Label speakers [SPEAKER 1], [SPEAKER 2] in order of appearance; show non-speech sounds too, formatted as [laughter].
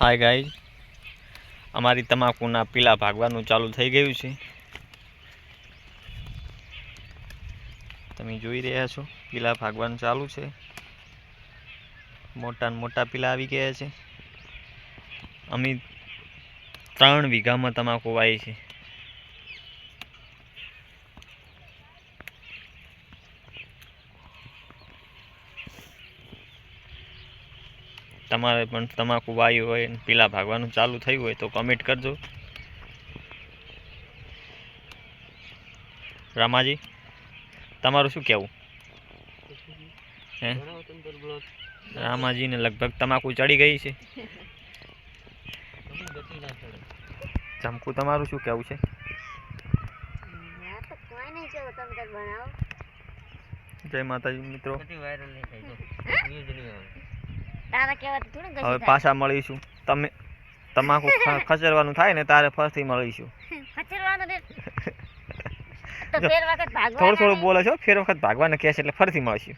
[SPEAKER 1] Hi guys અમારી તમાકુના પીલા ભાગવાનું ચાલુ થઈ ગયું છે. તમે જોઈ રહ્યા છો, પીલા ભાગવાનું ચાલુ છે. મોટા મોટા પીલા આવી ગયા છે. અમે ત્રણ વીઘામાં તમાકુ વાવી છે. તમારે પણ તમાકુ વાયુ હોય પીલા ભાગવાનું ચાલુ થયું હોય તો કમેન્ટ કરજો. રામાજી તમારું શું કહેવું હે? રામાજીને લગભગ તમાકુ ચડી ગઈ છે. ચમકુ તમારું શું કહેવું છે?
[SPEAKER 2] આ તો કોઈ નહીં કેવો તમે કંઈક બનાવો
[SPEAKER 1] જય માતાજી મિત્રો
[SPEAKER 2] વાયરલ નહીં થોડું
[SPEAKER 1] હવે પાછા મળીશું. તમે તમાકુ [laughs] ખસેડવાનું થાય ને તારે ફરીથી મળીશું. [laughs] થોડું થોડું બોલે છો ફેર વખત ભાગવાને કહે છે એટલે ફરીથી મળીશું.